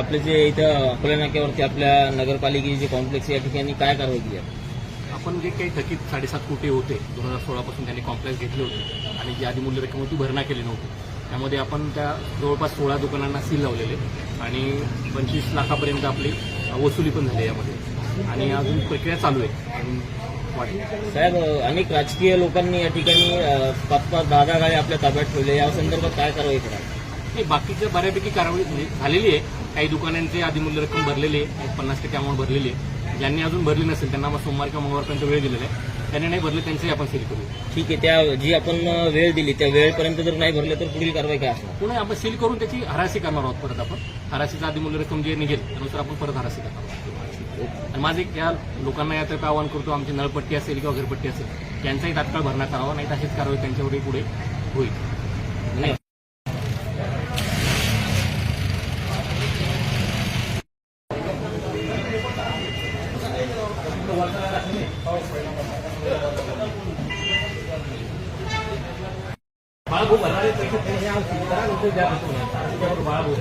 आपले जे इथं अकोला नाक्यावरती आपल्या नगरपालिकेचे जे कॉम्प्लेक्स या ठिकाणी काय कारवाई केली आहे? आपण जे काही थकीत साडेसात कोटी होते दोन हजार सोळापासून त्यांनी कॉम्प्लेक्स घेतले होते आणि जी आधी मूल्य रक्कम होती भरणा केली नव्हती. त्यामध्ये आपण त्या जवळपास सोळा दुकानांना सील लावलेले आणि पंचवीस लाखापर्यंत आपली वसुली पण झाली यामध्ये. आणि अजून प्रक्रिया चालू आहे साहेब अनेक राजकीय लोकांनी या ठिकाणी पाच पाच दहा दहा गाडी आपल्या ताब्यात ठेवले या संदर्भात काय कारवाई करा नाही बाकीच्या बऱ्यापैकी कारवाई झालेली आहे. काही दुकानांची आधी मूल्य रक्कम भरलेली आहे. एक पन्नास टक्के अमाऊंट भरलेली आहे. ज्यांनी अजून भरली नसेल त्यांना मग सोमवार किंवा मंगळवारपर्यंत वेळ दिलेला आहे. त्यांनी नाही भरले त्यांचंही आपण सील करू. ठीक आहे त्या जी आपण वेळ दिली त्या वेळेपर्यंत जर नाही भरले तर पुढील कारवाई काय असणार? पुन्हा आपण सील करून त्याची हराशी करणार आहोत परत आपण. हराशीचा आधी मूल्य रक्कम जे निघेल त्यानुसार आपण परत हराशी करणार आहोत. आणि माझे या लोकांना याचं आवाहन करतो आमची नळपट्टी असेल किंवा घरपट्टी असेल त्यांचाही तात्काळ भरणा करावा नाही अशीच कारवाई त्यांच्यावरही पुढे होईल. બાળકો વધારે પૈસા ત્યાં સુધારા લોકો જ્યાં બાળકો